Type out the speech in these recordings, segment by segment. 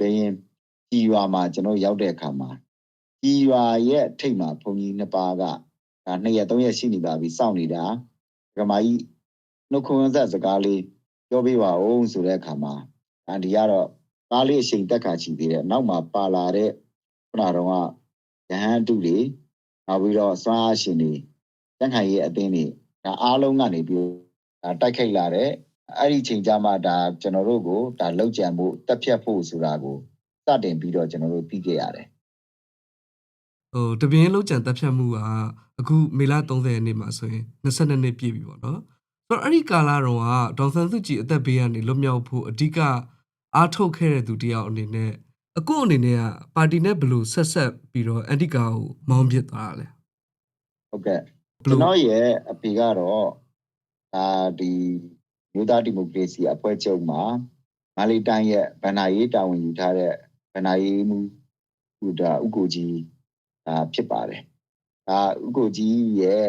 တော်တို့ဒါဒီဒီပင်းကြီးရွာမှာကျွန်တော်ရောက်တဲ့အခါမှာကြီးရွာရဲ့ထိတ်မှာဘုံကြီးနှစ်ပါးကဒါနှစ်ရက်သုံးရက်ရှိနေပါပြီစောင့်နေတာကမာကြီးနှုတ်ခွန်းဆက်စကားလေးပြောပြပါဦးဆိုတဲ့အခါမှာအန်ဒီကတော့သားလေးအချိန်တက်ခါချီသေးတယ်နောက်မှာပါလာတဲ့ခုနတော့ကရဟန်းတုတွေနောက်ပြီးတော့စွမ်းအားရှင်တွေတက်ခိုင်ရဲ့အသင်းတွေဒါအားလုံးကနေပြီးဒါတိုက်ခိုက်လာတဲ့ အဲ့ဒီချိန်ကြမှာဒါကျွန်တော်တို့ကိုဒါလောက်ကြံဖို့တက်ဖြတ်ဖို့ဆိုတာကိုစတင်ပြီးတော့ကျွန်တော်တို့ပြီးခဲ့ရတယ်ဟိုတပြင်းလုံးကြံတက်ဖြတ်မှုကအခုမေလ30ရက်နေ့မှာဆိုရင်22နှစ်ပြည့်ပြီပေါ့နော်ဆိုတော့အဲ့ဒီကာလတော့ကဒေါက်ဆန်စုကြည်အသက်ဘေးကနေလွတ်မြောက်ဖို့အဓိကအားထုတ်ခဲ့တဲ့သူတယောက်အနေနဲ့အခုအနေနဲ့ကပါတီနဲ့ဘယ်လိုဆက်ဆက်ပြီးတော့အန်တီကာကိုမောင်းပစ်သွားတာလဲဟုတ်ကဲ့ဘယ်ကျွန်လိုတော်ရဲ့အဖေကတော့ဒါဒီ မြို့သားဒီမိုကရေစီအဖွဲ့ချုပ်မှာမန္တလေးတိုင်းရဲ့ဗန္နာရေးတာဝန်ယူထားတဲ့ဗန္နာရေးမှုဟိုဒါဥက္ကိုကြီးဒါဖြစ်ပါတယ်ဒါဥက္ကိုကြီးရဲ့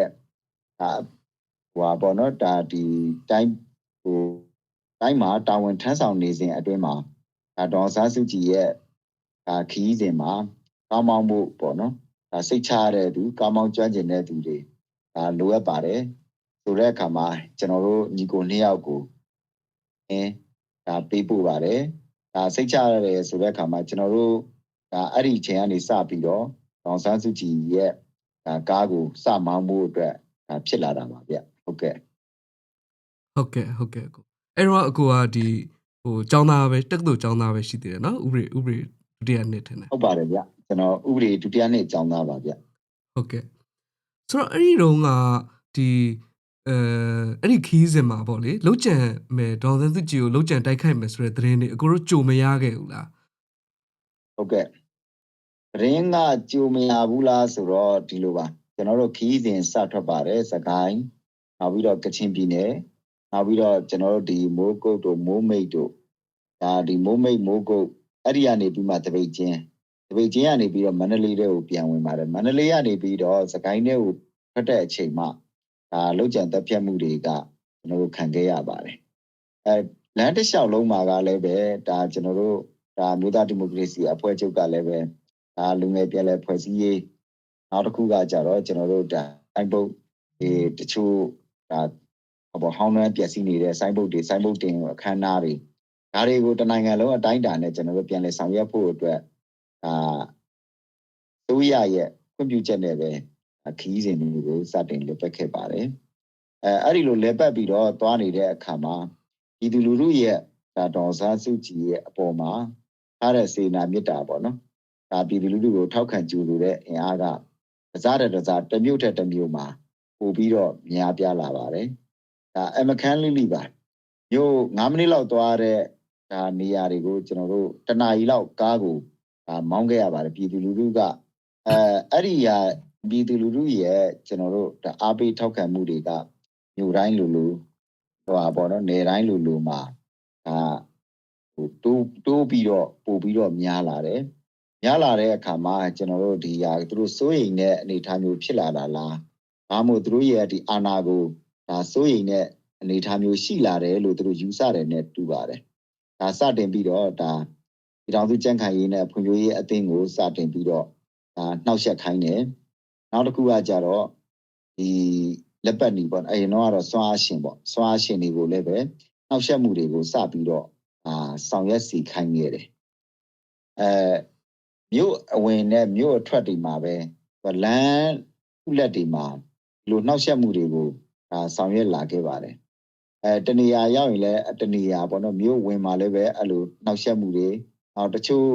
ဒါဟိုပါပေါ့နော်ဒါဒီတိုင်းဟိုတိုင်းမှာတာဝန်ထမ်းဆောင်နေစဉ်အတွင်းမှာဒါဒေါ်အောင်ဆန်းစုကြည်ရဲ့ဒါခီးစဉ်မှာကောင်းမောင်းဖို့ပေါ့နော်ဒါစိတ်ချရတဲ့သူကောင်းမောင်းကျွမ်းကျင်တဲ့သူတွေဒါလိုအပ်ပါတယ် ဆိုတဲ့အခါမှာကျွန်တော်တို့ညီကိုနှစ်ယောက်ကိုအင်းဒါပေးပို့ပါတယ်ဒါစိတ်ချရတယ်ဆိုတဲ့အခါမှာကျွန်တော်တို့ဒါအဲ့ဒီအချိန်ကနေစပြီးတော့ဒေါ်အောင်ဆန်းစုကြည်ရဲ့ဒါကားကိုစမောင်းဖို့အတွက်ဒါဖြစ်လာတာပါဗျဟုတ်ကဲ့ဟုတ်ကဲ့ဟုတ်ကဲ့ကိုအဲ့တော့အကိုကဒီဟိုចောင်းသားပဲတက္ကသိုလ်ចောင်းသားပဲရှိသေးတယ်နော်ဥပဒေဥပဒေဒုတိယနှစ်ထင်တယ်ဟုတ်ပါတယ်ဗျကျွန်တော်ဥပဒေဒုတိယနှစ်ကျောင်းသားပါဗျဟုတ်ကဲ့ဆိုတော့အဲ့ဒီတုန်းကဒီ အဲအဲ့ဒီခီးစင်မှာပေါ့လေလောက်ကျန်မယ်ဒေါ်စန်းစုကြည်ကိုလောက်ကျန်တိုက်ခိုက်မယ်ဆိုတဲ့သတင်းတွေအကိုတို့ကြိုမရခဲ့ဘူးလားဟုတ်ကဲ့ရင်းကကြိုမရဘူးလားဆိုတော့ဒီလိုပါကျွန်တော်တို့ခီးစဉ်စထွက်ပါတယ်စကိုင်းနောက်ပြီးတော့ကချင်ပြည်နယ်နောက်ပြီးတော့ကျွန်တော်တို့ဒီမိုးကုတ်တို့မိုးမိတ်တို့ဒါဒီမိုးမိတ်မိုးကုတ်အဲ့ဒီကနေပြီးမှတပိတ်ချင်းတပိတ်ချင်းကနေပြီးတော့မန္တလေးတဲကိုပြန်ဝင်ပါတယ်မန္တလေးကနေပြီးတော့စကိုင်းတဲကိုထွက်တဲ့အချိန်မှာ ဒါလောက်ကျန်တက်ပြတ်မှုတွေကကျွန်တော်တို့ခံခဲ့ရပါတယ်အဲလမ်းတစ်လျှောက်လုံးမှာကလည်းပဲဒါကျွန်တော်တို့ဒါမြို့သားဒီမိုကရေစီအဖွဲ့ချုပ်ကလည်းပဲဒါလူငယ်ပြည်လဲဖွဲ့စည်းရေးနောက်တစ်ခုကကြတော့ကျွန်တော်တို့ဒါစိုင်းပုတ်ဒီတချို့ဒါဘောဟောင်းနှမ်းပြည့်စည်နေတဲ့စိုင်းပုတ်တွေစိုင်းပုတ်တင်အခမ်းအနားတွေဒါတွေကိုတနိုင်ငံလုံးအတိုင်းအတာနဲ့ကျွန်တော်တို့ပြန်လဲဆောင်ရွက်ဖို့အတွက်ဒါသူရရဲ့ခွင့်ပြုချက်နဲ့ပဲ ခီးစဉ်တွေကိုစတင်လုပ်ပတ်ခဲ့ပါတယ်အဲအဲ့ဒီလိုလဲပတ်ပြီးတော့သွားနေတဲ့အခါမှာဒီသူလူထုရဲ့ဒါဒေါ်စားစုကြည်ရဲ့အပေါ်မှာထားတဲ့စေနာမေတ္တာပေါ့နော်ဒါပြည်သူလူထုကိုထောက်ခံကြိုးလိုတဲ့အင်အားကတစားတဲ့တစားတစ်မျိုးထက်တစ်မျိုးမှာပို့ပြီးတော့များပြားလာပါတယ်ဒါအမခန်းလိလိပါမျိုး9မိနစ်လောက်သွားတဲ့ဒါနေရာတွေကိုကျွန်တော်တို့တနာရီလောက်ကားကိုဒါမောင်းခဲ့ရပါတယ်ပြည်သူလူထုကအဲအဲ့ဒီဟာ ပြည်သူလူထုရဲ့ကျွန်တော်တို့ဒါအားပေးထောက်ခံမှုတွေကမြို့တိုင်းလိုလိုဟိုပါပေါ့နော်နေတိုင်းလိုလိုမှာဒါဟိုတိုးတိုးပြီးတော့ပို့ပြီးတော့များလာတယ်များလာတဲ့အခါမှာကျွန်တော်တို့ဒီဟာသူတို့စိုးရိမ်တဲ့အနေအထားမျိုးဖြစ်လာတာလားဘာမို့သူတို့ရဲ့ဒီအာဏာကိုဒါစိုးရိမ်တဲ့အနေအထားမျိုးရှိလာတယ်လို့သူတို့ယူဆတယ်နဲ့တူပါတယ်ဒါစတင်ပြီးတော့ဒါဒီတောင်သူကြံ့ခိုင်ရေးနဲ့ဖွံ့ဖြိုးရေးအသင်းကိုစတင်ပြီးတော့ဒါနှောက်ယှက်ခိုင်းတယ် နောက်တစ်ခုကကြတော့ဒီလက်ပတ်နေပေါ့အရင်တော့ကတော့စွမ်းအားရှင်ပေါ့စွမ်းအားရှင်တွေကိုလည်းပဲနှောက်ယှက်မှုတွေကိုစပြီးတော့အာဆောင်ရွက်စီခိုင်းခဲ့တယ်အဲမြို့အဝင်နဲ့မြို့အထွက်တွေမှာပဲလမ်းဥလက်တွေမှာဒီလိုနှောက်ယှက်မှုတွေကိုအာဆောင်ရွက်လာခဲ့ပါတယ်အဲတနေရာရောက်ရင်လည်းတနေရာပေါ့နော်မြို့ဝင်မှာလည်းပဲအဲ့လိုနှောက်ယှက်မှုတွေနောက်တချို့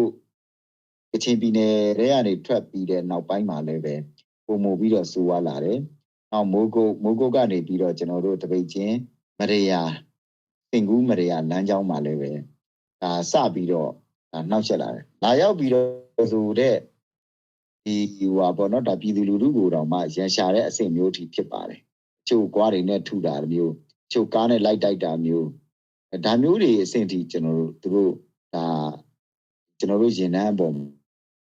ကချင်ပြည်နယ်တွေကနေထွက်ပြီးတဲ့နောက်ပိုင်းမှာလည်းပဲ ပုံမူပြီးတော့စိုးဝါလာတယ်နောက်မိုးကုတ်မိုးကုတ်ကနေပြီးတော့ကျွန်တော်တို့တပိတ်ချင်းမရေယာစင်ကူးမရေယာလမ်းကြောင်းမှာလည်းပဲဒါစပြီးတော့ဒါနှောက်ချက်လာတယ်။လာရောက်ပြီးတော့ဆိုတဲ့ဒီဟိုပါပေါ့နော်ဒါပြည်သူလူထုကိုတော့မှရန်ရှာတဲ့အဆင့်မျိုးထိဖြစ်ပါတယ်။အချို့ကွားတွေနဲ့ထုတာမျိုးအချို့ကားနဲ့လိုက်တိုက်တာမျိုးဒါမျိုးတွေအဆင့်ထိကျွန်တော်တို့သူတို့ဒါကျွန်တော်တို့ရင်နှန်းအပေါ်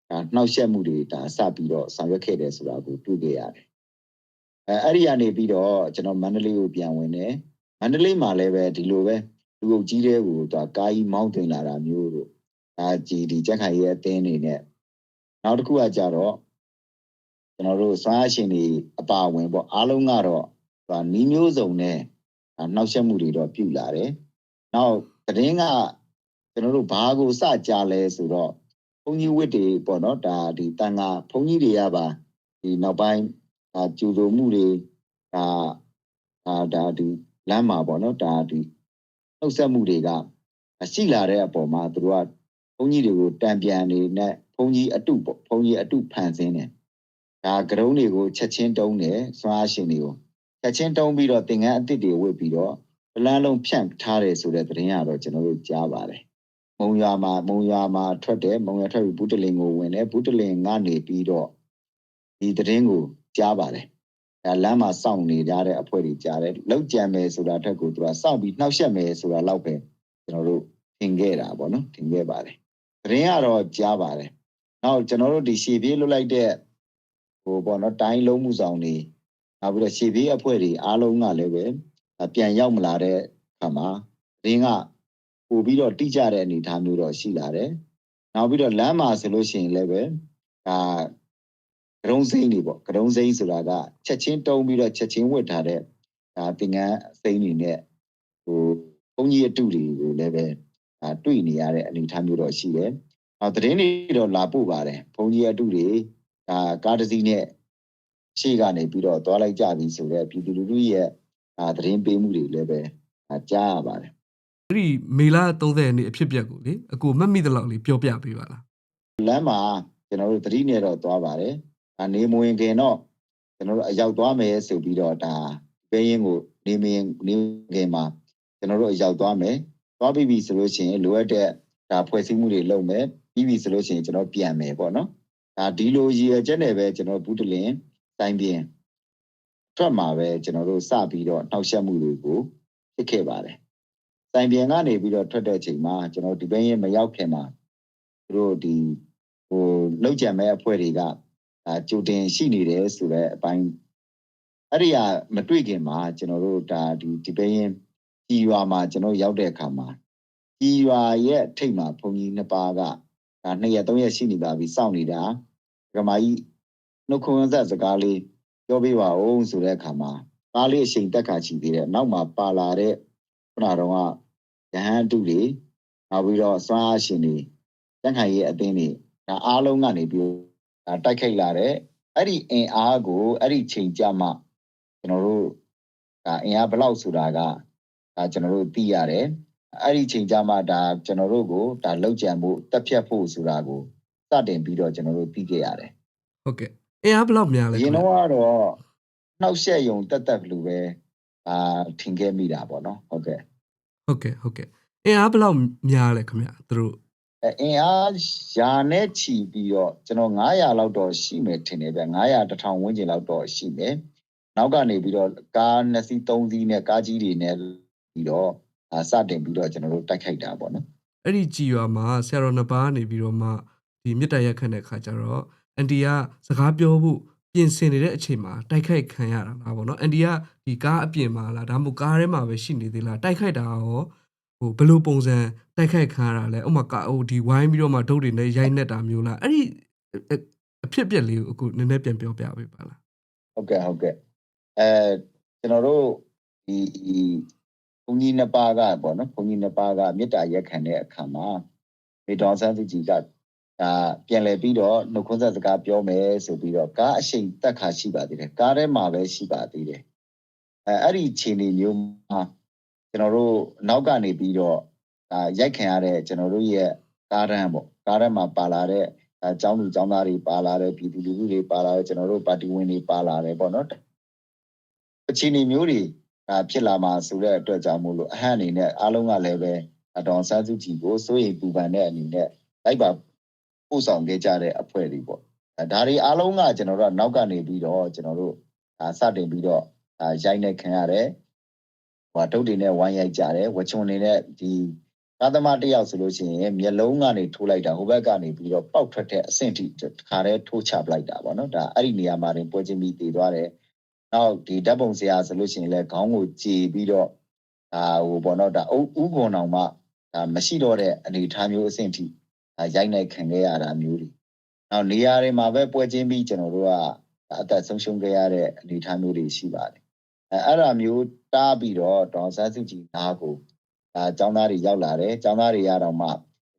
ဒါနှောက်ယှက်မှုတွေဒါစပြီးတော့ဆောင်ရွက်ခဲ့တယ်ဆိုတာကိုတွေ့ခဲ့ရတယ်။အဲအဲ့ဒီကနေပြီးတော့ကျွန်တော်မန္တလေးကိုပြန်ဝင်တယ်။မန္တလေးမှာလည်းပဲဒီလိုပဲလူအုပ်ကြီးတဲ့ကိုသူကားကြီးမောင်းတင်လာတာမျိုးတို့ဒါကြည်ဒီကြက်ခိုင်ရဲ့အတင်းနေနဲ့နောက်တစ်ခုကကြတော့ကျွန်တော်တို့စွမ်းအားရှင်တွေအပါအဝင်ပေါ့အားလုံးကတော့ဒါနီးမျိုးစုံနဲ့နှောက်ယှက်မှုတွေတော့ပြုလာတယ်။နောက်သတင်းကကျွန်တော်တို့ဘာကိုစကြလဲဆိုတော့ ဘုန်းကြီးဝတ်တွေပေါ့နော်ဒါဒီတန်ခါဘုန်းကြီးတွေကပါဒီနောက်ပိုင်းဒါကျူလိုမှုတွေဒါဒါဒါဒီလမ်းမှာပေါ့နော်ဒါဒီနှုတ်ဆက်မှုတွေကရှိလာတဲ့အပေါ်မှာသူတို့ကဘုန်းကြီးတွေကိုတံပြန်နေနဲ့ဘုန်းကြီးအတုပေါ့ဘုန်းကြီးအတုဖန်ဆင်းတယ်ဒါကရုံးတွေကိုချက်ချင်းတုံးတယ်စွမ်းအားရှင်တွေကိုချက်ချင်းတုံးပြီးတော့သင်္ကန်းအစ်စ်တွေဝတ်ပြီးတော့ပလန်းလုံးဖြန့်ထားတယ်ဆိုတဲ့သတင်းကတော့ကျွန်တော်တို့ကြားပါတယ် မုံရွာမှာမုံရွာမှာထွက်တယ်မုံရွာထွက်ပြီးဘူးတလင်ကိုဝင်တယ်ဘူးတလင်ကနေပြီးတော့ဒီသတင်းကိုကြားပါတယ်အဲလမ်းမှာစောင့်နေကြတဲ့အဖွဲ့တွေကြားတယ်လောက်ကြံမယ်ဆိုတာထက်ကိုသူကစောင့်ပြီးနှောက်ယှက်မယ်ဆိုတာတော့ပဲကျွန်တော်တို့ထင်ခဲ့တာပေါ့နော်ထင်ခဲ့ပါတယ်သတင်းကတော့ကြားပါတယ်နောက်ကျွန်တော်တို့ဒီရှေ့ပြေးလွတ်လိုက်တဲ့ဟိုပေါ့နော်တိုင်းလုံးမှုဆောင်တွေနောက်ပြီးတော့ရှေ့ပြေးအဖွဲ့တွေအားလုံးကလည်းပဲပြန်ရောက်မလာတဲ့အခါမှာသတင်းက ပို့ပြီးတော့တိကျတဲ့အနေအထားမျိုးတော့ရှိလာတယ်နောက်ပြီးတော့လမ်းမှာဆိုလို့ရှိရင်လည်းပဲဒါကရုံးစိမ့်တွေပေါ့ကရုံးစိမ့်ဆိုတာကချက်ချင်းတုံးပြီးတော့ချက်ချင်းဝတ်ထားတဲ့ဒါသင်္ကန်းစိမ့်တွေနဲ့ဟိုဘုန်းကြီးအတုတွေကိုလည်းပဲဒါတွေ့နေရတဲ့အနေအထားမျိုးတော့ရှိတယ်။နောက်သတင်းတွေတော့လာပို့ပါတယ်ဘုန်းကြီးအတုတွေဒါကားတစ်စီးနဲ့ရှေ့ကနေပြီးတော့သွားလိုက်ကြပြီဆိုတော့ပြည်သူလူထုရဲ့ဒါသတင်းပေးမှုတွေလည်းပဲကြားရပါတယ် အဲ့ဒီမေလ30ရက်နေ့အဖြစ်အပျက်ကိုလေအကိုမတ်မိသလောက်လေးပြောပြပေးပါလားလမ်းမှာကျွန်တော်တို့သတိနဲ့တော့သွားပါတယ်။ဒါနေမဝင်ခင်တော့ကျွန်တော်တို့အရောက်သွားမယ်ဆိုပြီးတော့ဒါပဲရင်ကိုနေမရင်နေခင်မှာကျွန်တော်တို့အရောက်သွားမယ်။သွားပြီးပြီဆိုလို့ရှိရင်လိုအပ်တဲ့ဒါဖွဲ့စည်းမှုတွေလုပ်မယ်။ပြီးပြီဆိုလို့ရှိရင်ကျွန်တော်ပြန်မယ်ပေါ့နော်။ဒါဒီလိုရည်ရွယ်ချက်နဲ့ပဲကျွန်တော်ဘူးတလင်တိုင်းပြင်းထွက်မှာပဲကျွန်တော်တို့စပြီးတော့နှောက်ယှက်မှုတွေကိုဖြစ်ခဲ့ပါတယ်။ တိုင်ပြန်ကနေပြီးတော့ထွက်တဲ့အချိန်မှာကျွန်တော်ဒီဘင်းရင်မရောက်ခင်မှာသူတို့ဒီဟိုလောက်ကြံမဲ့အဖွဲ့တွေကအာကြိုတင်ရှိနေတယ်ဆိုတော့အပိုင်းအဲ့ဒီကမတွေ့ခင်မှာကျွန်တော်တို့ဒါဒီဒီဘင်းရင်ကြီးရွာမှာကျွန်တော်ရောက်တဲ့အခါမှာကြီးရွာရဲ့ထိတ်မှာဘုံကြီးနှစ်ပါးကဒါနှစ်ရက်သုံးရက်ရှိနေပါပြီစောင့်နေတာကမာကြီးနှုတ်ခွန်းဆက်စကားလေးပြောပေးပါဦးဆိုတဲ့အခါမှာကားလေးအချိန်တက်ခါချီသေးတယ်နောက်မှာပါလာတဲ့ခုနတော့က ရဟန်းတုတွေနောက်ပြီးတော့စွမ်းအားရှင်တွေတက်ခိုင်ရဲ့အသင်းတွေဒါအားလုံးကနေပြီးဒါတိုက်ခိုက်လာတဲ့အဲ့ဒီအင်အားကိုအဲ့ဒီချိန်ကြမှာကျွန်တော်တို့ဒါအင်အားဘယ်လောက်ဆိုတာကဒါကျွန်တော်တို့သိရတယ်အဲ့ဒီချိန်ကြမှာဒါကျွန်တော်တို့ကိုဒါလောက်ကြံဖို့တက်ဖြတ်ဖို့ဆိုတာကိုစတင်ပြီးတော့ကျွန်တော်တို့သိခဲ့ရတယ်ဟုတ်ကဲ့အင်အားဘယ်လောက်များလဲအရင်တော့ကတော့နှောက်ယှက်ယုံတက်တက်လူပဲအာထင်ခဲ့မိတာပေါ့နော်ဟုတ်ကဲ့ ဟုတ်ကဲ့ဟုတ်ကဲ့အင်အားဘယ်လောက်များလဲခင်ဗျသူတို့အဲအင်အားယာနဲ့ချီပြီးတော့ကျွန်တော်900လောက်တော့ရှိမယ်ထင်တယ်ဗျ900 1000ဝန်းကျင်လောက်တော့ရှိမယ်နောက်ကနေပြီးတော့ကား2စီး3စီးနဲ့ကားကြီးတွေနဲ့ပြီးတော့အာစတင်ပြီးတော့ကျွန်တော်တို့တိုက်ခိုက်တာပေါ့နော်အဲ့ဒီကြည်ရွာမှာဆရာတော်နှစ်ပါးနေပြီးတော့မှဒီမြစ်တရက်ခန့်တဲ့ခါကျတော့အန်တီကစကားပြောဖို့ ပြင်ဆင်နေတဲ့အချိန်မှာတိုက်ခိုက်ခံရတာလားဗောနော်အန်တီကဒီကားအပြင်မှာလားဒါမှမဟုတ်ကားထဲမှာပဲရှိနေသေးလားတိုက်ခိုက်တာရောဟိုဘယ်လိုပုံစံတိုက်ခိုက်ခံရတာလဲဥပမာကာဟိုဒီဝိုင်းပြီးတော့မှဒုတ်တွေနဲ့ရိုက်နှက်တာမျိုးလားအဲ့ဒီအဖြစ်ပြက်လေးကိုအခုနည်းနည်းပြန်ပြောပြပေးပါလားဟုတ်ကဲ့ဟုတ်ကဲ့အဲကျွန်တော်တို့ဒီဘုန်းကြီးနှစ်ပါးကပေါ့နော်ဘုန်းကြီးနှစ်ပါးကမေတ္တာရက်ခံတဲ့အခါမှာမေတ္တာဆန်းစုကြည်က ဒါပြန်လည်ပြီးတော့နှုတ်ခွန်းဆက်စကားပြောမယ်ဆိုပြီးတော့ကားအရှိန်တက်ခါရှိပါသေးတယ်ကားထဲမှာပဲရှိပါသေးတယ်အဲအဲ့ဒီခြေနေမျိုးမှာကျွန်တော်တို့နောက်ကနေပြီးတော့ဒါရိုက်ခံရတဲ့ကျွန်တော်တို့ရဲ့ကားရန်ပေါ့ကားရန်မှာပါလာတဲ့အဲចောင်းလူចောင်းသားတွေပါလာတယ်ပြည်သူလူထုတွေပါလာတယ်ကျွန်တော်တို့ပါတီဝင်တွေပါလာတယ်ပေါ့နော်အခြေအနေမျိုးတွေဒါဖြစ်လာမှာဆိုတဲ့အတွက်ကြောင့်မို့လို့အဟန့်အနေနဲ့အားလုံးကလည်းပဲအတော်ဆန်းစုကြည်ကိုစိုးရိမ်ပူပန်တဲ့အနေနဲ့လိုက်ပါ ပို့ဆောင်ခဲ့ကြတဲ့အဖွဲ့တွေပေါ့အဲဒါတွေအားလုံးကကျွန်တော်တို့ကနောက်ကနေပြီးတော့ကျွန်တော်တို့ဒါစတင်ပြီးတော့ဒါရိုက်နေခံရတယ်ဟိုတုတ်တွေနဲ့ဝိုင်းရိုက်ကြတယ်ဝချုံနေနဲ့ဒီကာသမားတယောက်ဆိုလို့ရှိရင်မျက်လုံးကနေထိုးလိုက်တာဟိုဘက်ကနေပြီးတော့ပောက်ထွက်တဲ့အဆင့်ထိတခါတည်းထိုးချပလိုက်တာပေါ့နော်ဒါအဲ့ဒီနေရာမှာတင်ပွဲချင်းပြီးတည်သွားတယ်နောက်ဒီဓာတ်ပုံဆရာဆိုလို့ရှိရင်လည်းခေါင်းကိုကြည်ပြီးတော့ဒါဟိုပေါ့နော်ဒါဥဥကွန်အောင်မှဒါမရှိတော့တဲ့အနေအထားမျိုးအဆင့်ထိဒါ ရိုက်နိုင်ခံခဲ့ရတာမျိုးတွေနောက်နေရာတွေမှာပဲပွဲချင်းပြီးကျွန်တော်တို့ကအသက်ဆုံးရှုံးခဲ့ရတဲ့အနေအထားမျိုးတွေရှိပါတယ်အဲအဲ့ဒါမျိုးတားပြီးတော့ဒေါန်ဆန်းစုကြည်နားကိုဒါចောင်းသားတွေရောက်လာတယ်ចောင်းသားတွေရတော့မှ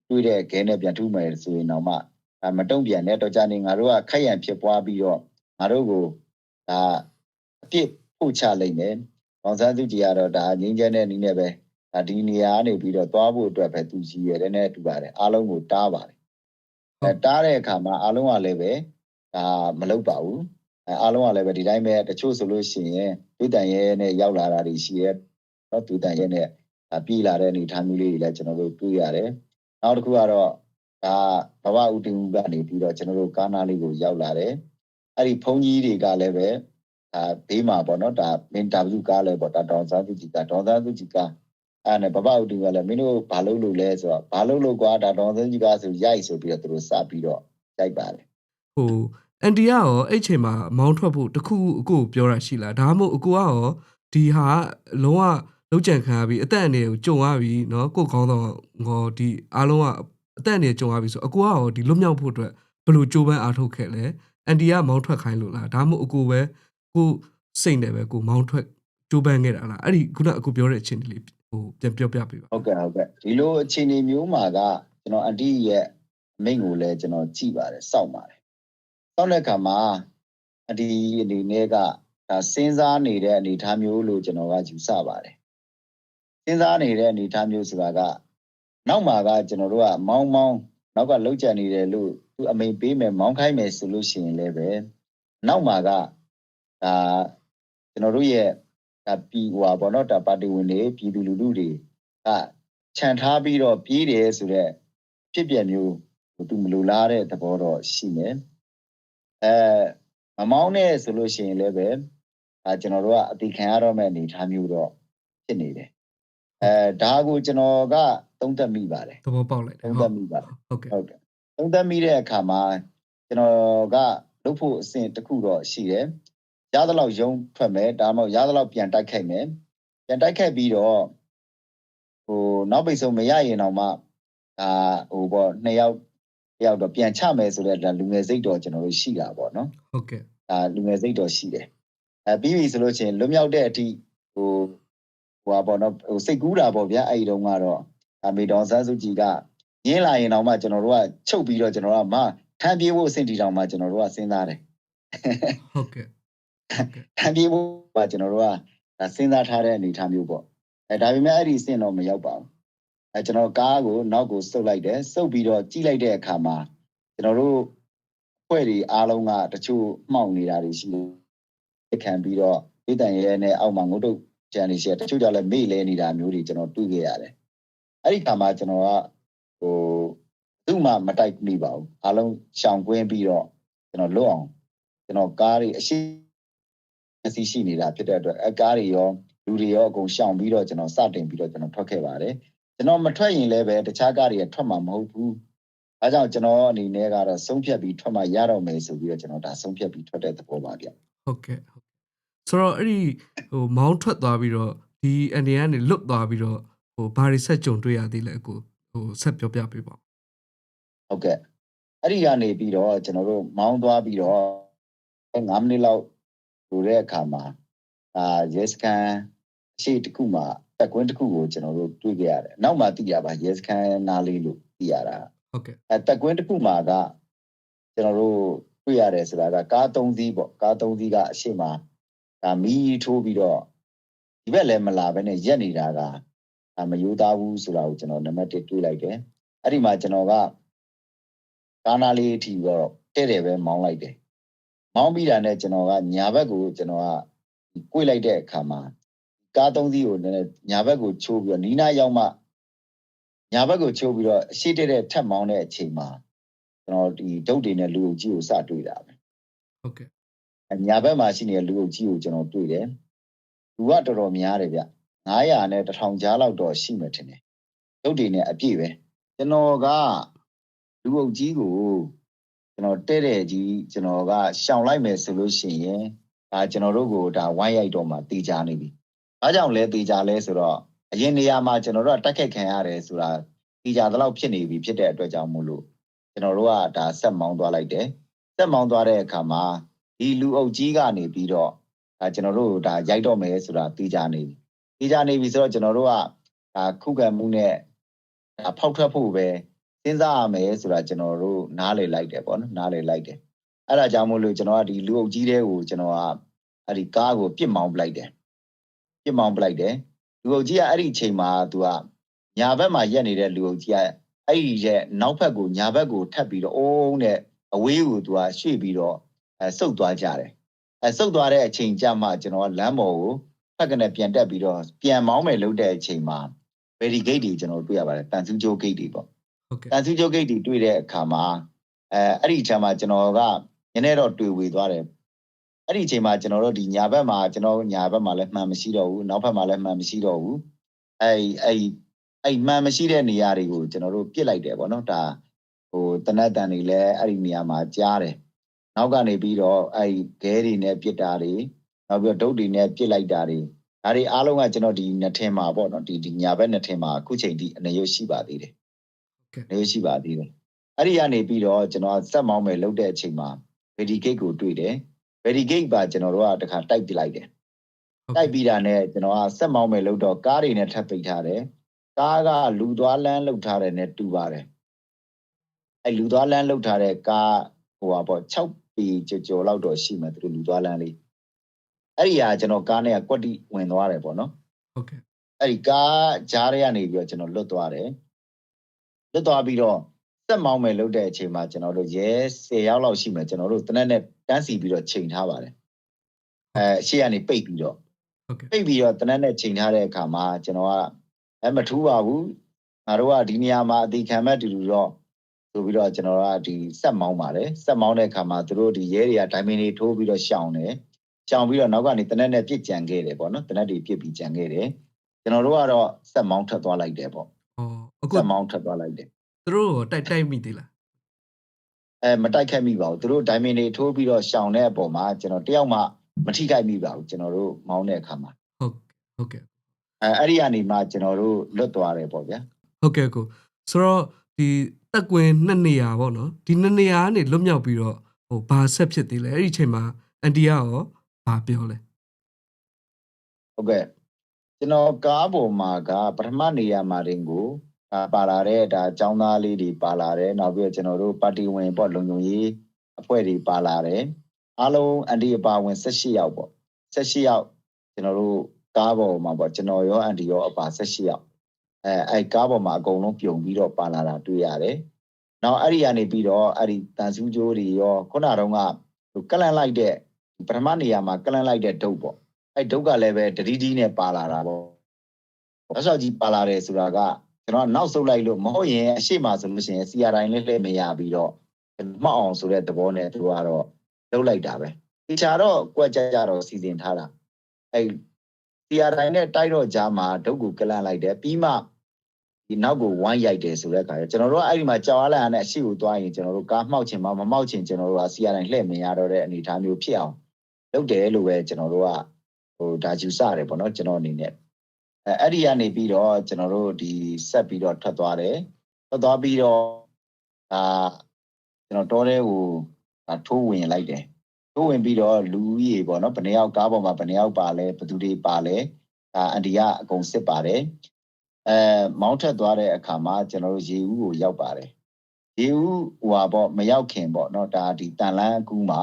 တွေ့တဲ့ခဲနဲ့ပြန်ထုမယ်ဆိုရင်တော့မှဒါမတုံ့ပြန်တဲ့တော့ကြနေငါတို့ကခက်ရန်ဖြစ်ပွားပြီးတော့ငါတို့ကိုဒါအပြစ်ပို့ချလိုက်မယ်ဒေါန်ဆန်းစုကြည်ကတော့ဒါငင်းကျဲတဲ့နည်းနဲ့ပဲ ဒါဒီနေရာကနေပြီးတော့သွားဖို့အတွက်ပဲသူကြီးရတယ်နဲ့တူပါတယ်အားလုံးကိုတားပါတယ်အဲတားတဲ့အခါမှာအားလုံးကလည်းပဲဒါမလုပ်ပါဘူးအဲအားလုံးကလည်းပဲဒီတိုင်းပဲတချို့ဆိုလို့ရှိရင်ဒုတန်ရဲနဲ့ရောက်လာတာတွေရှိရဲတော့ဒုတန်ရဲနဲ့ဒါပြည်လာတဲ့အနေအထားမျိုးလေးတွေလည်းကျွန်တော်တို့တွေ့ရတယ်နောက်တစ်ခုကတော့ဒါဘဝဥတင်ဦးကနေပြီးတော့ကျွန်တော်တို့ကားနာလေးကိုရောက်လာတယ်အဲ့ဒီဘုန်းကြီးတွေကလည်းပဲဒါဘေးမှာပေါ့နော်ဒါမင်တာဗျူကားလည်းပေါ့ဒါဒေါန်ဆန်းစုကြည်ကဒေါန်ဆန်းစုကြည်က အဲ့နဲ့ဘဘဥတင်ကလည်းမင်းတို့ဘာလုပ်လို့လဲဆိုတော့ဘာလုပ်လို့ကွာဒါဒေါန်ဆန်းစုကြည်ကဆိုရိုက်ဆိုပြီးတော့သူတို့စပြီးတော့ရိုက်ပါတယ် ဟိုအန်တီကရောအဲ့ချိန်မှာမောင်းထွက်ဖို့တခုခုအကိုကိုပြောတာရှိလားဒါမှမဟုတ်အကိုကရောဒီဟာလုံးဝလုံးကြံခံရပြီးအသက်အန္တရာယ်ကိုကြုံရပြီးเนาะကိုယ်ကောင်းတော့ငေါ်ဒီအားလုံးကအသက်အန္တရာယ်ကြုံရပြီးဆိုအကိုကရောဒီလွတ်မြောက်ဖို့အတွက်ဘယ်လိုကြိုးပမ်းအားထုတ်ခဲ့လဲအန်တီကမောင်းထွက်ခိုင်းလို့လားဒါမှမဟုတ်အကိုပဲကိုစိတ်နဲ့ပဲကိုမောင်းထွက်ကြိုးပမ်းခဲ့တာလားအဲ့ဒီခုနအကိုပြောတဲ့အချင်းလေး ဟိုပြန်ပြောပြပေးပါဟုတ်ကဲ့ဟုတ်ကဲ့ဒီလိုအခြေအနေမျိုးမှာကကျွန်တော်အန်တီရဲ့အမိန့်ကိုလည်းကျွန်တော်ကြည့်ပါတယ်စောင့်ပါတယ်စောင့်တဲ့အခါမှာအန်တီအနေနဲ့ကဒါစဉ်းစားနေတဲ့အနေအထားမျိုးလို့ကျွန်တော်ကယူဆပါတယ်စဉ်းစားနေတဲ့အနေအထားမျိုးဆိုတာကနောက်မှာကကျွန်တော်တို့ကမောင်းမောင်းနောက်ကလှုပ်ကြံနေတယ်လို့သူအမိန်ပေးမယ်မောင်းခိုင်းမယ်ဆိုလို့ရှိရင်လည်းပဲနောက်မှာကဒါကျွန်တော်တို့ရဲ့ ဒါပြီးဟွာပေါ့နော်ဒါပါတီဝင်တွေပြည်သူလူထုတွေကခြံထားပြီးတော့ပြေးတယ်ဆိုတော့ဖြစ်ပြမျိုးသူမလိုလားတဲ့သဘောတော့ရှိနေအဲမမောင်းနဲ့ဆိုလို့ရှိရင်လည်းပဲဒါကျွန်တော်တို့ကအတိခံရတော့မဲ့အနေအထားမျိုးတော့ဖြစ်နေတယ်အဲဒါကိုကျွန်တော်ကသုံးသပ်မိပါတယ်သဘောပေါက်လိုက်တယ်သုံးသပ်မိပါတယ်ဟုတ်ကဲ့ဟုတ်ကဲ့သုံးသပ်မိတဲ့အခါမှာကျွန်တော်ကလုပ်ဖို့အဆင့်တစ်ခုတော့ရှိတယ် ရသလောက်ယုံထွက်မယ်ဒါမှမဟုတ်ရသလောက်ပြန်တိုက်ခိုက်မယ်ပြန်တိုက်ခိုက်ပြီးတော့ဟိုနောက်ပိတ်ဆုံးမရရင်တော့မှဒါဟိုပေါ့နှစ်ယောက်တစ်ယောက်တော့ပြန်ချမယ်ဆိုတော့ဒါလူငယ်စိတ်တော့ကျွန်တော်တို့ရှိတာပေါ့နော်ဟုတ်ကဲ့ဒါလူငယ်စိတ်တော့ရှိတယ်အဲပြီးပြီဆိုလို့ရှိရင်လွတ်မြောက်တဲ့အထိဟိုဟိုပါပေါ့နော်ဟိုစိတ်ကူးတာပေါ့ဗျာအဲ့ဒီတုန်းကတော့အမေတော်ဆန်းစုကြည်ကရင်းလာရင်တော့မှကျွန်တော်တို့ကချုပ်ပြီးတော့ကျွန်တော်တို့ကမထမ်းပြေးဖို့အဆင့်တီတောင်မှကျွန်တော်တို့ကစဉ်းစားတယ်ဟုတ်ကဲ့ ဟုတ်ကဲ့ထမ်းပြေးဖို့ကကျွန်တော်တို့ကဒါစဉ်းစားထားတဲ့အနေအထားမျိုးပေါ့အဲဒါပေမဲ့အဲ့ဒီအဆင့်တော့မရောက်ပါဘူးအဲကျွန်တော်ကားကိုနောက်ကိုစုပ်လိုက်တယ်စုပ်ပြီးတော့ကြီးလိုက်တဲ့အခါမှာကျွန်တော်တို့အဖွဲ့တွေအားလုံးကတချို့မှောက်နေတာတွေရှိတယ်ခံပြီးတော့ဒေသရဲနဲ့အောက်မှာငုတ်တုတ်ကြံနေရှိတယ်တချို့ကြောင့်လည်းမေ့လဲနေတာမျိုးတွေကျွန်တော်တွေ့ခဲ့ရတယ်အဲ့ဒီခါမှာကျွန်တော်ကဟိုသူ့မှာမတိုက်မိပါဘူးအားလုံးရှောင်ကွင်းပြီးတော့ကျွန်တော်လွတ်အောင်ကျွန်တော်ကားတွေအရှိအ စီရှိနေတာဖြစ်တဲ့အတွက်အကားတွေရောလူတွေရောအကုန်ရှောင်ပြီးတော့ကျွန်တော်စတင်ပြီးတော့ကျွန်တော်ထွက်ခဲ့ပါတယ်ကျွန်တော်မထွက်ရင်လည်းပဲတခြားကားတွေကထွက်မှာမဟုတ်ဘူးအဲကြောင့်ကျွန်တော်အနေနဲ့ကတော့ဆုံးဖြတ်ပြီးထွက်မှရတော့မယ်ဆိုပြီးတော့ကျွန်တော်ဒါဆုံးဖြတ်ပြီးထွက်တဲ့သဘောပါဗျဟုတ်ကဲ့ဟုတ်ကဲ့ဆိုတော့အဲ့ဒီဟိုမောင်းထွက်သွားပြီးတော့ဒီအနေကနေလွတ်သွားပြီးတော့ဟိုဘာတွေဆက်ကြုံတွေ့ရသေးလဲအကိုဟိုဆက်ပြောပြပေးပါဦးဟုတ်ကဲ့အဲ့ဒီကနေပြီးတော့ကျွန်တော်တို့မောင်းသွားပြီးတော့9မိနစ်လောက် လိုတဲ့အခါမှာအာရဲစကန်အရှိတစ်ခုမှာတက်ကွင်းတစ်ခုကိုကျွန်တော်တို့တွေ့ခဲ့ရတယ်။နောက်မှသိရပါရဲစကန်နားလေးလို့သိရတာဟုတ်ကဲ့။အဲတက်ကွင်းတစ်ခုမှာကကျွန်တော်တို့တွေ့ရတယ်ဆိုတာကကား၃စီးပေါ့ကား၃စီးကအရှိမဒါမီးထိုးပြီးတော့ဒီဘက်လည်းမလာဘဲနဲ့ရက်နေတာကဒါမယိုးသားဘူးဆိုတာကိုကျွန်တော်နံပါတ်1တွေးလိုက်တယ်။အဲ့ဒီမှာကျွန်တော်ကကားနာလေးအထိတော့တဲ့တယ်ပဲမောင်းလိုက်တယ်။ မောင်းပြီးတာနဲ့ကျွန်တော်ကညာဘက်ကိုကျွန်တော်ကကိုယ်လိုက်တဲ့အခါမှာကားသုံးစီးကိုနည်းနည်းညာဘက်ကိုချိုးပြီးတော့နီးနားရောက်မှညာဘက်ကိုချိုးပြီးတော့အရှိတဲ့တဲ့ထက်မောင်းတဲ့အချိန်မှာကျွန်တော်ဒီဒုတ်တွေနဲ့လူအုပ်ကြီးကိုစတွေ့တာပဲဟုတ်ကဲ့။အညာဘက်မှာရှိနေတဲ့လူအုပ်ကြီးကိုကျွန်တော်တွေ့တယ်။လူကတော်တော်များတယ်ဗျ။900နဲ့1000ကြားလောက်တော့ရှိမှထင်တယ်။ဒုတ်တွေနဲ့အပြည့်ပဲ။ကျွန်တော်ကလူအုပ်ကြီးကို ကျွန်တော်တဲ့တဲ့ကြီးကျွန်တော်ကရှောင်လိုက်မယ်ဆိုလို့ရှိရင်ဒါကျွန်တော်တို့ကိုဒါဝိုင်းရိုက်တော့မှတေချာနေပြီ။ဘာကြောင့်လဲတေချာလဲဆိုတော့အရင်နေရာမှာကျွန်တော်တို့ကတက်ခက်ခံရတယ်ဆိုတာဒီဒီကြတဲ့လောက်ဖြစ်နေပြီဖြစ်တဲ့အတွက်ကြောင့်မို့လို့ကျွန်တော်တို့ကဒါဆက်မောင်းသွားလိုက်တယ်ဆက်မောင်းသွားတဲ့အခါမှာဒီလူအုပ်ကြီးကနေပြီးတော့ဒါကျွန်တော်တို့ဒါရိုက်တော့မယ်ဆိုတာသိကြနေပြီသိကြနေပြီဆိုတော့ကျွန်တော်တို့ကဒါခုခံမှုနဲ့ဒါဖောက်ထွက်ဖို့ပဲ စဉ်းစားရမယ်ဆိုတာကျွန်တော်တို့နားလေလိုက်တယ်ပေါ့နော်နားလေလိုက်တယ်အဲ့ဒါကြောင့်မို့လို့ကျွန်တော်ကဒီလူအုပ်ကြီးတဲ့ကိုကျွန်တော်ကအဲ့ဒီကားကိုပြစ်မောင်းပလိုက်တယ်ပြစ်မောင်းပလိုက်တယ်လူအုပ်ကြီးကအဲ့ဒီအချိန်မှာသူကညာဘက်မှာရက်နေတဲ့လူအုပ်ကြီးကအဲ့ဒီရဲ့နောက်ဘက်ကိုညာဘက်ကိုထပ်ပြီးတော့အိုးနဲ့အဝေးကိုသူကရွှေ့ပြီးတော့အဲစုပ်သွားကြတယ်အဲစုပ်သွားတဲ့အချိန်ကြမှာကျွန်တော်ကလမ်းပေါ်ကိုဖက်ကနေပြန်တက်ပြီးတော့ပြန်မောင်းမယ်လုပ်တဲ့အချိန်မှာ very gate တွေကျွန်တော်တွေ့ရပါတယ်တန်ဆူးကျိုး gate တွေပေါ့ ဟုတ်ကဲ့တန်ဆူးကျိုး gate တွေတွေ့တဲ့အခါမှာအဲအဲ့ဒီအချိန်မှာကျွန်တော်ကနည်းနည်းတော့တွေ့ဝေသွားတယ်အဲ့ဒီအချိန်မှာကျွန်တော်တို့ဒီညာဘက်မှာကျွန်တော်ညာဘက်မှာလည်းမှန်မရှိတော့ဘူးနောက်ဘက်မှာလည်းမှန်မရှိတော့ဘူးအဲ့အဲ့အဲ့မှန်မရှိတဲ့နေရာတွေကိုကျွန်တော်တို့ပြစ်လိုက်တယ်ပေါ့နော်ဒါဟိုတနတ်တန်တွေလည်းအဲ့ဒီနေရာမှာကြားတယ်နောက်ကနေပြီးတော့အဲ့ခဲတွေနဲ့ပြစ်တာတွေနောက်ပြီးတော့ဒုတ်တွေနဲ့ပြစ်လိုက်တာတွေဒါတွေအားလုံးကကျွန်တော်ဒီနှစ်ထင်မှာပေါ့နော်ဒီဒီညာဘက်နှစ်ထင်မှာအခုချိန်ထိအနေရွရှိပါသေးတယ် ကဲ့အနေရွရှိပါသေးတယ်အဲ့ဒီကနေပြီးတော့ကျွန်တော်စက်မောင်းမယ်လုတ်တဲ့အချိန်မှာ very gate ကိုတွေ့တယ် very gate ပါကျွန်တော်တို့ကတခါတိုက်ပစ်လိုက်တယ်တိုက်ပြီးတာနဲ့ကျွန်တော်ကစက်မောင်းမယ်လို့တော့ကားတွေနဲ့ထပ်ပိတ်ထားတယ်ကားကလူသွားလမ်းလှုပ်ထားတယ်နဲ့တူပါတယ်အဲလူသွားလမ်းလှုပ်ထားတဲ့ကားဟိုပါပေါ့6ပေကျော်ကျော်လောက်တော့ရှိမှသူတို့လူသွားလမ်းလေးအဲ့ဒီဟာကျွန်တော်ကားနဲ့ကွက်တိဝင်သွားတယ်ပေါ့နော်ဟုတ်ကဲ့အဲ့ဒီကားကြားထဲကနေပြီးတော့ကျွန်တော်လွတ်သွားတယ် လွတ်သွားပြီးတော့စက်မောင်းမယ်လို့တဲ့အချိန်မှာကျွန်တော်တို့ရဲ10ယောက်လောက်ရှိမယ်ကျွန်တော်တို့တနက်နဲ့တန်းစီပြီးတော့ချိန်ထားပါတယ်အဲရှေ့ကနေပိတ်ပြီးတော့ဟုတ်ကဲ့ပိတ်ပြီးတော့တနက်နဲ့ချိန်ထားတဲ့အခါမှာကျွန်တော်ကအဲမထူးပါဘူးငါတို့ကဒီနေရာမှာအတိခံမဲ့တူတူတော့ဆိုပြီးတော့ကျွန်တော်ကဒီဆက်မောင်းပါတယ်ဆက်မောင်းတဲ့အခါမှာသူတို့ဒီရဲတွေကဒိုင်မင်တွေထိုးပြီးတော့ရှောင်တယ်ရှောင်ပြီးတော့နောက်ကနေတနက်နဲ့ပြစ်ကြံခဲ့တယ်ပေါ့နော်တနက်တွေပြစ်ပြီးကြံခဲ့တယ်ကျွန်တော်တို့ကတော့ဆက်မောင်းထပ်သွားလိုက်တယ်ပေါ့ဟော အခုဆက်မောင်းထပ်သွားလိုက်တယ်သူတို့ရောတိုက်တိုက်မိသေးလားအဲမတိုက်ခတ်မိပါဘူးသူတို့ဒိုင်မင်တွေထိုးပြီးတော့ရှောင်တဲ့အပေါ်မှာကျွန်တော်တယောက်မှမထိခိုက်မိပါဘူးကျွန်တော်တို့မောင်းတဲ့အခါမှာဟုတ်ဟုတ်ကဲ့အဲအဲ့ဒီကနေမှကျွန်တော်တို့လွတ်သွားတယ်ပေါ့ဗျာဟုတ်ကဲ့ကိုဆိုတော့ဒီတက်ကွင်းနှစ်နေရာပေါ့နော်ဒီနှစ်နေရာကနေလွတ်မြောက်ပြီးတော့ဟိုဘာဆက်ဖြစ်သေးလဲအဲ့ဒီအချိန်မှာအန်တီကရောဘာပြောလဲဟုတ်ကဲ့ကျွန်တော်ကားပေါ်မှာကပထမနေရာမှာတင်ကိုအာ ပါလာတဲ့ဒါចောင်းသားလေးတွေပါလာတယ်နောက်ပြီးတော့ကျွန်တော်တို့ပါတီဝင်ပေါ့လုံုံရေးအဖွဲ့တွေပါလာတယ်အားလုံးအန်တီအပါဝင်18ယောက်ပေါ့18ယောက်ကျွန်တော်တို့ကားပေါ်မှာပေါ့ကျွန်တော်ရောအန်တီရောအပါ18ယောက်အဲအဲကားပေါ်မှာအကုန်လုံးပြုံပြီးတော့ပါလာတာတွေ့ရတယ်နောက်အဲ့ဒီကနေပြီးတော့အဲ့ဒီတန်ဆူးကြိုးတွေရောခုနတုန်းကဟိုကလန်လိုက်တဲ့ပထမနေရာမှာကလန်လိုက်တဲ့ဒုတ်ပေါ့အဲ့ဒုက္ခလည်းပဲတတိတီနဲ့ပါလာတာပေါ့။ဆောက်ကြီးပါလာတယ်ဆိုတာက ကျွန်တော်ကနောက်ဆုတ်လိုက်လို့မဟုတ်ရင်အရှိမဆိုလို့ရှိရင်စီယာတိုင်းလေးလှည့်မရပြီးတော့မှောက်အောင်ဆိုတဲ့သဘောနဲ့သူကတော့လှုပ်လိုက်တာပဲ။ဒီချာတော့ကွက်ကြကြတော့စီစဉ်ထားတာ။အဲ့စီယာတိုင်းနဲ့တိုက်တော့ကြားမှာဒုက္ခကလန့်လိုက်တယ်ပြီးမှဒီနောက်ကိုဝိုင်းရိုက်တယ်ဆိုတဲ့အခါကျကျွန်တော်တို့ကအဲ့ဒီမှာကြောက်အားလန့်အားနဲ့အရှိကိုသွားရင်ကျွန်တော်တို့ကားမှောက်ချင်မှမမှောက်ချင်ကျွန်တော်တို့ကစီယာတိုင်းလှည့်မရတော့တဲ့အနေအထားမျိုးဖြစ်အောင်လုပ်တယ်လို့ပဲကျွန်တော်တို့ကဟိုဒါယူဆရတယ်ပေါ့နော်ကျွန်တော်အနေနဲ့ အဲအဲ့ဒီကနေပြီးတော့ကျွန်တော်တို့ဒီဆက်ပြီးတော့ထွက်သွားတယ်ထွက်သွားပြီးတော့ဒါကျွန်တော်တောထဲကိုဒါထိုးဝင်လိုက်တယ်ထိုးဝင်ပြီးတော့လူကြီးပေါ့နော်ဘယ်နှယောက်ကားပေါ်မှာဘယ်နှယောက်ပါလဲဘယ်သူတွေပါလဲဒါအန်ဒီကအကုန်စစ်ပါတယ်အဲမောင်းထက်သွားတဲ့အခါမှာကျွန်တော်တို့ရေဦးကိုရောက်ပါတယ်ရေဦးဟိုဟာပေါ့မရောက်ခင်ပေါ့နော်ဒါဒီတန်လန်းအကူမှာ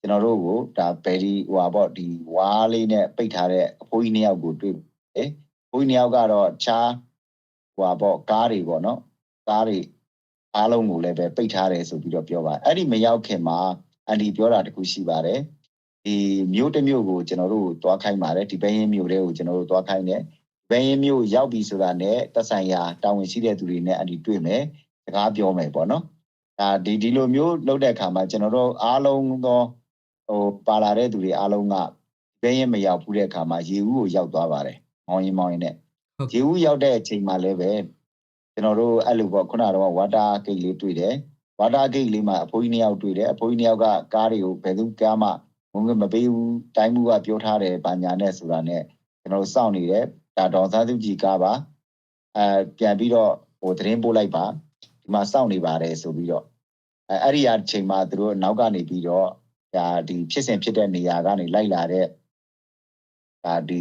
ကျွန်တော်တို့ကိုဒါဘယ်ဒီဟိုပါပေါ့ဒီဝါးလေးနဲ့ပိတ်ထားတဲ့အဖိုးကြီးနှစ်ယောက်ကိုတွေ့တယ်။ ဘိုးကြီးနှစ်ယောက်ကတော့ချားဟိုပါပေါ့ကားတွေပေါ့နော်။ကားတွေအားလုံးကိုလည်းပဲပိတ်ထားတယ်ဆိုပြီးတော့ပြောပါအဲ့ဒီမရောက်ခင်မှာအန်ဒီပြောတာတခုရှိပါတယ်။ဒီမျိုးတစ်မျိုးကိုကျွန်တော်တို့သွားခိုင်းပါတယ်ဒီဘင်းရင်မျိုးတွေကိုကျွန်တော်တို့သွားခိုင်းတယ်။ဘင်းရင်မျိုးရောက်ပြီဆိုတာနဲ့တက်ဆိုင်ရာတာဝန်ရှိတဲ့သူတွေနဲ့အန်ဒီတွေ့မယ်။စကားပြောမယ်ပေါ့နော်။ဒါဒီဒီလိုမျိုးလုပ်တဲ့အခါမှာကျွန်တော်တို့အားလုံးသောဟိုပါလာတဲ့သူတွေအားလုံးကဘဲရင်မရောက်ဘူးတဲ့အခါမှာရေဦးကိုရောက်သွားပါတယ်။ မောင်ရင်မောင်ရင်နဲ့ဟုတ်ရေဦးရောက်တဲ့အချိန်မှာလည်းပဲကျွန်တော်တို့အဲ့လိုပေါ့ခုနကတော့ဝါတာဂိတ်လေးတွေ့တယ်။ဝါတာဂိတ်လေးမှာအဖိုးကြီးနှစ်ယောက်တွေ့တယ်။အဖိုးကြီးနှစ်ယောက်ကကားတွေကိုဘယ်သူကားမှဝင်မပေးဘူး။တိုင်းမှုကပြောထားတယ်ဗာညာနဲ့ဆိုတာနဲ့ကျွန်တော်တို့စောင့်နေတယ်။ဒါတော်သားသူကြီးကားပါ။အဲပြန်ပြီးတော့ဟိုသတင်းပို့လိုက်ပါဒီမှာစောင့်နေပါတယ်ဆိုပြီးတော့အဲအဲ့ဒီအချိန်မှာသူတို့နောက်ကနေပြီးတော့ဒါဒီဖြစ်စဉ်ဖြစ်တဲ့နေရာကနေလိုက်လာတဲ့ဒါဒီ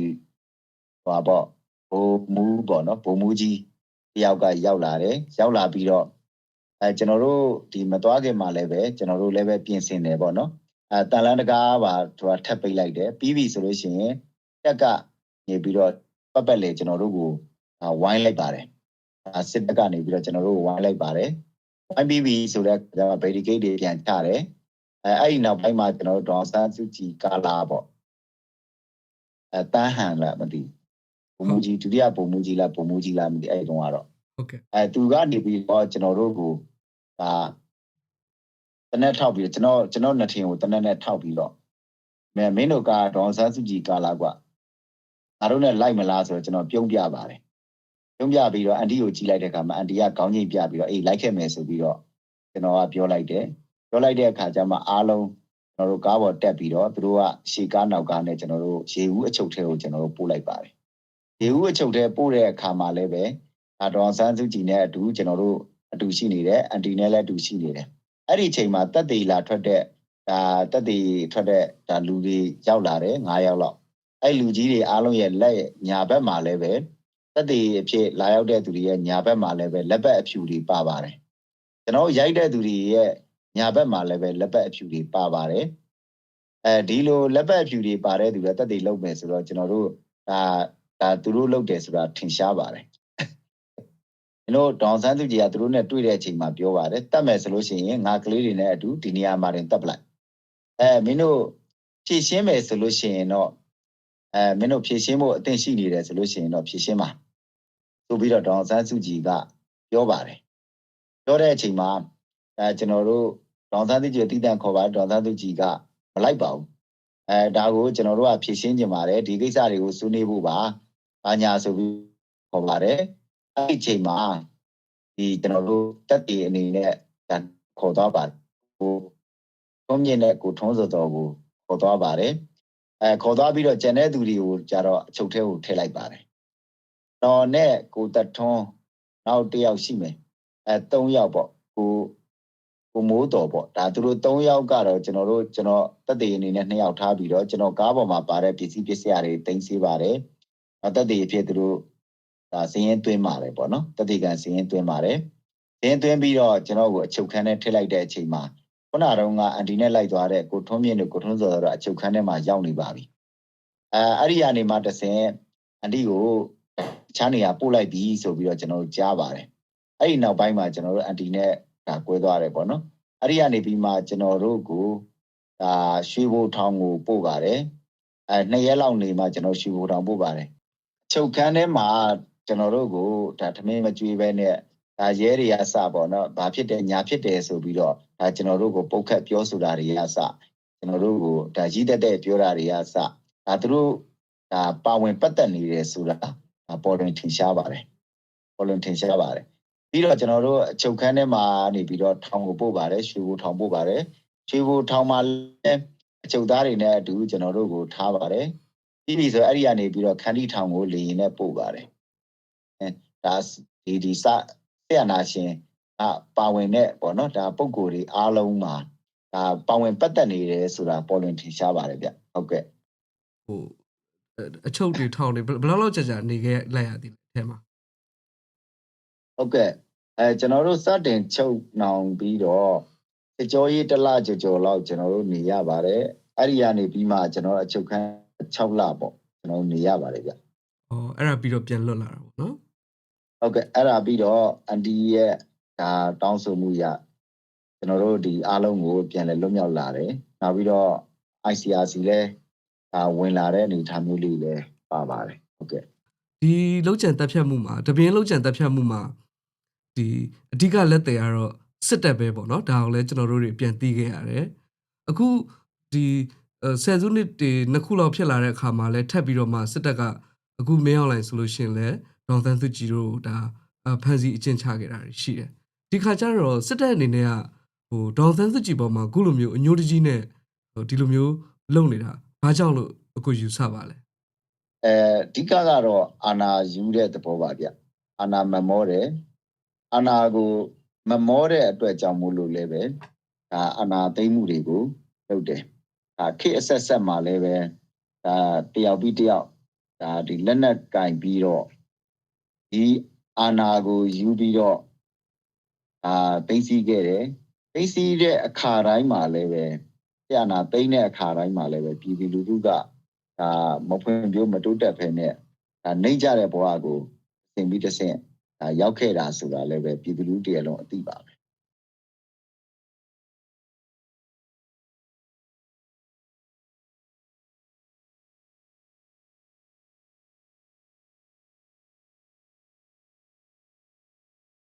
ဟိုပေါ့ဘိုးမူးပေါ့နော်ဘိုးမူးကြီးတယောက်ကရောက်လာတယ်ရောက်လာပြီးတော့အဲကျွန်တော်တို့ဒီမသွားခင်မှာလည်းပဲကျွန်တော်တို့လည်းပဲပြင်ဆင်တယ်ပေါ့နော်အဲတန်လန်းတကားပါသူကထပ်ပိတ်လိုက်တယ်ပြီးပြီဆိုလို့ရှိရင်တက်ကနေပြီးတော့ပတ်ပတ်လေကျွန်တော်တို့ကိုဝိုင်းလိုက်ပါတယ်အဲစစ်တပ်ကနေပြီးတော့ကျွန်တော်တို့ကိုဝိုင်းလိုက်ပါတယ်ဝိုင်းပြီးပြီဆိုတော့ကျွန်တော်ဗေဒီဂိတ်တွေပြန်ချတယ်အဲအဲ့ဒီနောက်ပိုင်းမှာကျွန်တော်တို့ဒေါ်ဆန်းစုကြည်ကာလာပေါ့အဲတန်းဟန်လားမသိဘူး ပုံမူကြီးဒုတိယပုံမူကြီးလားပုံမူကြီးလားမသိအဲ့ဒီတုန်းကတော့ဟုတ်ကဲ့အဲသူကနေပြီးတော့ကျွန်တော်တို့ကိုဒါတနက်ထောက်ပြီးကျွန်တော်ကျွန်တော်နှစ်ထင်ကိုတနက်နဲ့ထောက်ပြီးတော့မင်းမင်းတို့ကဒေါ်ဆန်းစုကြည်ကာလာကွာငါတို့နဲ့လိုက်မလားဆိုတော့ကျွန်တော်ပြုံးပြပါတယ်ပြုံးပြပြီးတော့အန်တီကိုကြည့်လိုက်တဲ့အခါမှာအန်တီကခေါင်းငိတ်ပြပြီးတော့အေးလိုက်ခဲ့မယ်ဆိုပြီးတော့ကျွန်တော်ကပြောလိုက်တယ်ပြောလိုက်တဲ့အခါကျမှအားလုံးကျွန်တော်တို့ကားပေါ်တက်ပြီးတော့သူတို့ကရှေကားနောက်ကားနဲ့ကျွန်တော်တို့ရေဦးအချုပ်ထဲကိုကျွန်တော်တို့ပို့လိုက်ပါတယ် ရေဦးအချုပ်ထဲပို့တဲ့အခါမှာလည်းပဲဒါဒေါ်ဆန်းစုကြည်နဲ့အတူကျွန်တော်တို့အတူရှိနေတယ်အန်တီနဲ့လည်းအတူရှိနေတယ်အဲ့ဒီအချိန်မှာတက်သေးလာထွက်တဲ့ဒါတက်သေးထွက်တဲ့ဒါလူတွေရောက်လာတယ်9ယောက်လောက်အဲ့လူကြီးတွေအားလုံးရဲ့လက်ညာဘက်မှာလည်းပဲတက်သေးအဖြစ်လာရောက်တဲ့သူတွေရဲ့ညာဘက်မှာလည်းပဲလက်ဘက်အဖြူတွေပါပါတယ်ကျွန်တော်ရိုက်တဲ့သူတွေရဲ့ညာဘက်မှာလည်းပဲလက်ဘက်အဖြူတွေပါပါတယ်အဲဒီလိုလက်ဘက်အဖြူတွေပါတဲ့သူတွေတက်သေးလုံးမယ်ဆိုတော့ကျွန်တော်တို့ဒါ ဒါသူတို့လုပ်တယ်ဆိုတာထင်ရှားပါတယ်ကျွန်တော်ဒေါန်ဆန်းသူကြီးကသူတို့နဲ့တွေ့တဲ့အချိန်မှာပြောပါတယ်တတ်မယ်ဆိုလို့ရှိရင်ငါကလေးတွေနဲ့အတူဒီနေရာမှာတင်တက်ပလိုက်အဲမင်းတို့ဖြည့်ရှင်းမယ်ဆိုလို့ရှိရင်တော့အဲမင်းတို့ဖြည့်ရှင်းဖို့အသင့်ရှိနေတယ်ဆိုလို့ရှိရင်တော့ဖြည့်ရှင်းပါဆိုပြီးတော့ဒေါန်ဆန်းစုကြည်ကပြောပါတယ်ပြောတဲ့အချိန်မှာအဲကျွန်တော်တို့ဒေါန်ဆန်းစုကြည်ကိုတည်တံ့ခေါ်ပါဒေါန်ဆန်းစုကြည်ကမလိုက်ပါဘူးအဲဒါကိုကျွန်တော်တို့ကဖြည့်ရှင်းကြပါတယ်ဒီကိစ္စတွေကိုဆွေးနွေးဖို့ပါ ဘာညာဆိုပြီးခေါ်ပါတယ်အဲ့ဒီအချိန်မှာဒီကျွန်တော်တို့တက်တည်အနေနဲ့ခေါ်သွားပါတယ်ကိုထုံးမြင့်တဲ့ကိုထုံးစောတော်ကိုခေါ်သွားပါတယ်အဲခေါ်သွားပြီးတော့ကျန်တဲ့သူတွေကိုကြတော့အချုပ်ထဲကိုထည့်လိုက်ပါတယ်တော်နဲ့ကိုတထွန်းနောက်တစ်ယောက်ရှိမယ်အဲ၃ယောက်ပေါ့ကိုကိုမိုးတော်ပေါ့ဒါသူတို့၃ယောက်ကတော့ကျွန်တော်တို့ကျွန်တော်တက်တည်အနေနဲ့၂ယောက်ထားပြီးတော့ကျွန်တော်ကားပေါ်မှာပါတဲ့ပစ္စည်းပစ္စည်းတွေတင်စီပါတယ် တက်တည်ဖြစ်သူတို့ဒါစည်ရင်သွင်းပါတယ်ပေါ့နော်တက်တည်ကန်စည်ရင်သွင်းပါတယ်စည်ရင်သွင်းပြီးတော့ကျွန်တော်ကိုအချုပ်ခန်းထဲထည့်လိုက်တဲ့အချိန်မှာခုနတုန်းကအန်တီနဲ့လိုက်သွားတဲ့ကိုထွန်းမြင့်တို့ကိုထွန်းစောတို့အချုပ်ခန်းထဲမှာရောက်နေပါပြီအဲအဲ့ဒီကနေမှတဆင်အန်တီကိုချားနေရပို့လိုက်ပြီဆိုပြီးတော့ကျွန်တော်တို့ကြားပါတယ်အဲ့ဒီနောက်ပိုင်းမှာကျွန်တော်တို့အန်တီနဲ့ဒါကွဲသွားတယ်ပေါ့နော်အဲ့ဒီကနေပြီးမှကျွန်တော်တို့ကိုဒါရွှေဘိုထောင်ကိုပို့ပါတယ်အဲနှစ်ရက်လောက်နေမှကျွန်တော်ရွှေဘိုထောင်ပို့ပါတယ် ချုပ်ခန်းထဲမှာကျွန်တော်တို့ကိုဒါထမင်းမကြွေးပဲနဲ့ဒါရဲတွေကစပေါ့နော်ဘာဖြစ်တယ်ညာဖြစ်တယ်ဆိုပြီးတော့ဒါကျွန်တော်တို့ကိုပုတ်ခတ်ပြောဆိုတာတွေကစကျွန်တော်တို့ကိုဒါကြီးတက်တဲ့ပြောတာတွေကစဒါသူတို့ဒါပါဝင်ပတ်သက်နေတယ်ဆိုတာဒါပေါ်တွင်ထင်ရှားပါတယ်ပေါ်တွင်ထင်ရှားပါတယ်ပြီးတော့ကျွန်တော်တို့အချုပ်ခန်းထဲမှာနေပြီးတော့ထောင်ကိုပို့ပါတယ်ရွှေဘိုထောင်ပို့ပါတယ်ရွှေဘိုထောင်မှာလည်းအချုပ်သားတွေနဲ့အတူကျွန်တော်တို့ကိုထားပါတယ် ပြီးပြီဆိုအဲ့ဒီကနေပြီးတော့ခန္တီထောင်ကိုလေရင်နဲ့ပို့ပါတယ်အဲဒါဒီဒီစဆရာနာရှင်အပါဝင်တဲ့ပေါ့နော်ဒါပုံကိုယ်တွေအားလုံးမှာဒါပါဝင်ပတ်သက်နေတယ်ဆိုတာပေါ်လွင်ထင်ရှားပါတယ်ဗျဟုတ်ကဲ့ဟိုအချုပ်တွေထောင်းနေဘယ်လောက်လောက်ကြာကြာနေခဲ့လိုက်ရသည်လဲအဲမှာဟုတ်ကဲ့အဲကျွန်တော်တို့စတင်ချုပ်နှောင်ပြီးတော့စကြောရေးတစ်လကြော်ကြော်လောက်ကျွန်တော်တို့နေရပါတယ်အဲ့ဒီကနေပြီးမှကျွန်တော်အချုပ်ခန်း 6လပေါ့ကျွန်တော်နေရပါတယ်ဗျဩအဲ့ဒါပြီးတော့ပြန်လွတ်လာတာပေါ့နော်ဟုတ်ကဲ့အဲ့ဒါပြီးတော့အန်တီရဲ့ဒါတောင်းဆိုမှုရကျွန်တော်တို့ဒီအားလုံးကိုပြန်လဲလွတ်မြောက်လာတယ်နောက်ပြီးတော့ ICRC လဲဒါဝင်လာတဲ့အနေအထားမျိုးလေးလည်းပါပါတယ်ဟုတ်ကဲ့ဒီလောက်ကျန်တက်ဖြတ်မှုမှာတပင်းလောက်ကျန်တက်ဖြတ်မှုမှာဒီအဓိကလက်တယ်ကတော့စစ်တပ်ပဲပေါ့နော်ဒါကိုလည်းကျွန်တော်တို့တွေပြန်သိခဲ့ရတယ်အခုဒီ ဆယ်စုနှစ်တွေနှစ်ခုလောက်ဖြစ်လာတဲ့အခါမှာလည်းထပ်ပြီးတော့မှစစ်တပ်ကအခုမင်းအောင်လိုင်ဆိုလို့ရှိရင်လည်းဒေါန်သန်းစုကြည်တို့ဒါဖန်စီအကျဉ်းချခဲ့တာရှိတယ်ဒီခါကျတော့စစ်တပ်အနေနဲ့ကဟိုဒေါန်သန်းစုကြည်ပေါ်မှာအခုလိုမျိုးအညိုတကြီးနဲ့ဟိုဒီလိုမျိုးလုပ်နေတာဘာကြောင့်လို့အခုယူဆပါလဲအဲအဓိကကတော့အာနာယူတဲ့သဘောပါဗျအာနာမမောတယ်အာဏာကိုမမောတဲ့အတွက်ကြောင့်မို့လို့လည်းပဲဒါအာဏာသိမ်းမှုတွေကိုလုပ်တယ် ဒါခေတ်အဆက်ဆက်မှာလည်းပဲဒါတယောက်ပြီးတယောက်ဒါဒီလက်နက်ကင်ပြီးတော့ဒီအာဏာကိုယူပြီးတော့အာသိမ်းဆီးခဲ့တယ်သိမ်းဆီးတဲ့အခါတိုင်းမှာလည်းပဲဆရာနာသိမ်းတဲ့အခါတိုင်းမှာလည်းပဲပြည်သူလူထုကဒါမဖွင့်ပြိုးမတိုးတက်ဖ ೇನೆ ဒါနှိမ့်ကြတဲ့ဘဝကိုသင်ပြီးတစ်ဆင့်ဒါရောက်ခဲ့တာဆိုတာလည်းပဲပြည်သူလူထုတရလုံးအသိပါပဲ